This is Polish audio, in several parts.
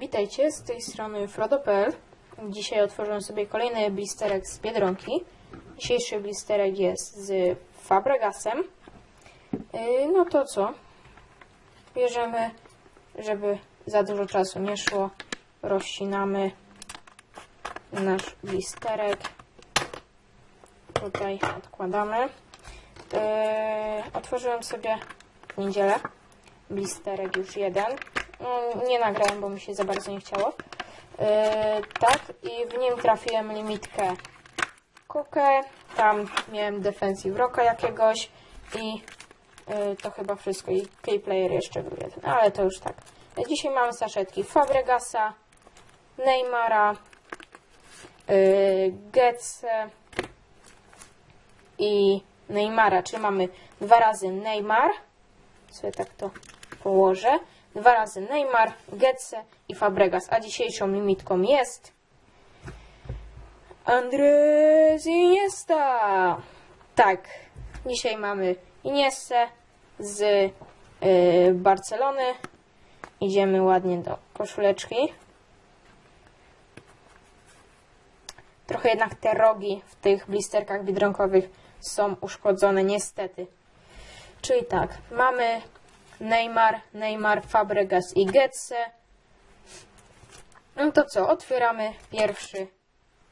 Witajcie, z tej strony Frodo.pl. Dzisiaj otworzyłem sobie kolejny blisterek z Biedronki. Dzisiejszy blisterek jest z Fabregasem. Yy, No to co? Bierzemy, żeby za dużo czasu nie szło, rozcinamy nasz blisterek. Tutaj odkładamy. Yy, otworzyłem sobie w niedzielę blisterek już jeden. No, nie nagrałem, bo mi się za bardzo nie chciało. Yy, tak, i w nim trafiłem limitkę Kukę, tam miałem Defensive Rocka jakiegoś i yy, to chyba wszystko. I Keyplayer jeszcze był jeden, ale to już tak. Dzisiaj mamy saszetki Fabregasa, Neymara, yy, Getze i Neymara, czyli mamy dwa razy Neymar, sobie tak to położę. Dwa razy Neymar, Getze i Fabregas. A dzisiejszą limitką jest Andres Iniesta. Tak, dzisiaj mamy Iniestę z yy, Barcelony. Idziemy ładnie do koszuleczki. Trochę jednak te rogi w tych blisterkach biedronkowych są uszkodzone niestety. Czyli tak, mamy Neymar, Neymar, Fabregas i Getze. No to co, otwieramy pierwszy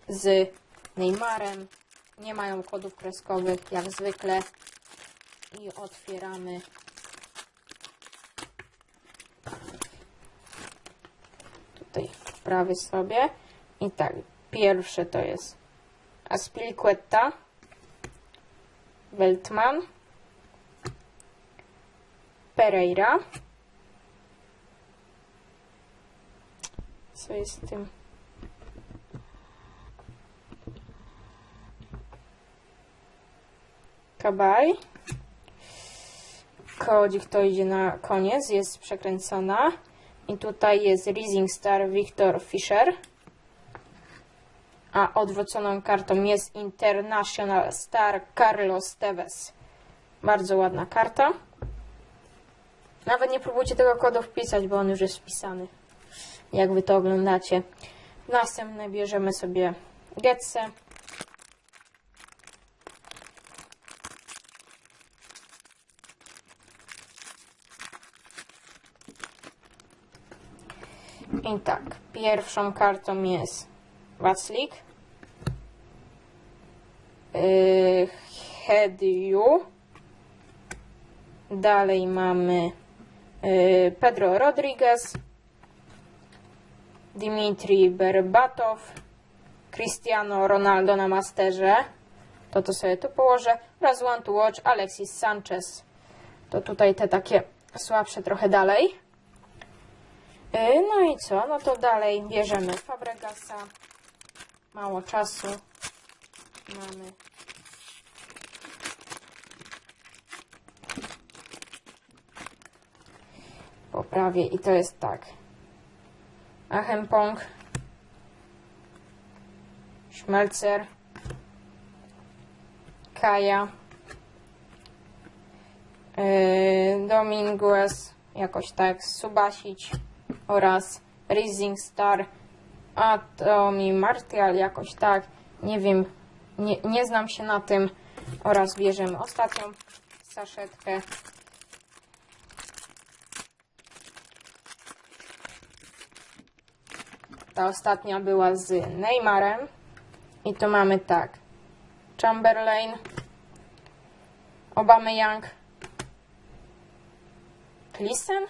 z Neymarem. Nie mają kodów kreskowych, jak zwykle. I otwieramy. Tutaj prawy sobie. I tak, pierwsze to jest Aspilicueta, Weltman, Pereira. Co jest z tym? Kabaj. Kodzik to idzie na koniec, jest przekręcona. I tutaj jest Rising Star Victor Fisher. A odwróconą kartą jest International Star Carlos Tevez. Bardzo ładna karta. Nawet nie próbujcie tego kodu wpisać, bo on już jest wpisany. Jak wy to oglądacie. Następne bierzemy sobie Getse. I tak, pierwszą kartą jest Waclik. Yy, Hediu. Dalej mamy Pedro Rodriguez, Dimitri Berbatow, Cristiano Ronaldo na masterze. To to sobie tu położę. Oraz One to Watch Alexis Sanchez. To tutaj te takie słabsze trochę dalej. Y, No i co? No to dalej bierzemy Fabregasa. Mało czasu. Mamy poprawię i to jest tak. Achempong, Schmelzer, Kaja, yy, Dominguez, jakoś tak, Subasić oraz Rising Star, Atomi Martial, jakoś tak, nie wiem, nie, nie znam się na tym oraz bierzemy ostatnią saszetkę. Ta ostatnia była z Neymarem. I tu mamy tak. Chamberlain. Young, Klisen.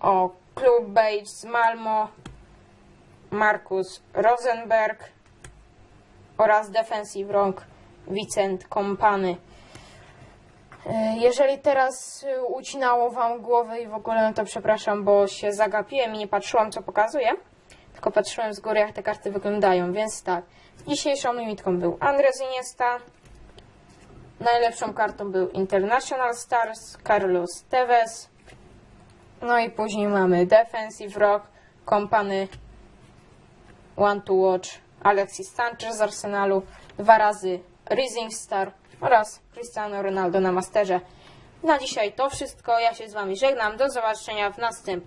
O, Klub Beige z Malmo. Markus Rosenberg. Oraz Defensive Wrong Vincent Kompany. E, Jeżeli teraz ucinało Wam głowę i w ogóle, no to przepraszam, bo się zagapiłem i nie patrzyłam, co pokazuje tylko patrzyłem z góry, jak te karty wyglądają, więc tak. Dzisiejszą limitką był Andres Iniesta. Najlepszą kartą był International Stars, Carlos Tevez. No i później mamy Defensive Rock, Company, One to Watch, Alexis Sanchez z Arsenalu, dwa razy Rising Star oraz Cristiano Ronaldo na Masterze. Na dzisiaj to wszystko. Ja się z Wami żegnam. Do zobaczenia w następnym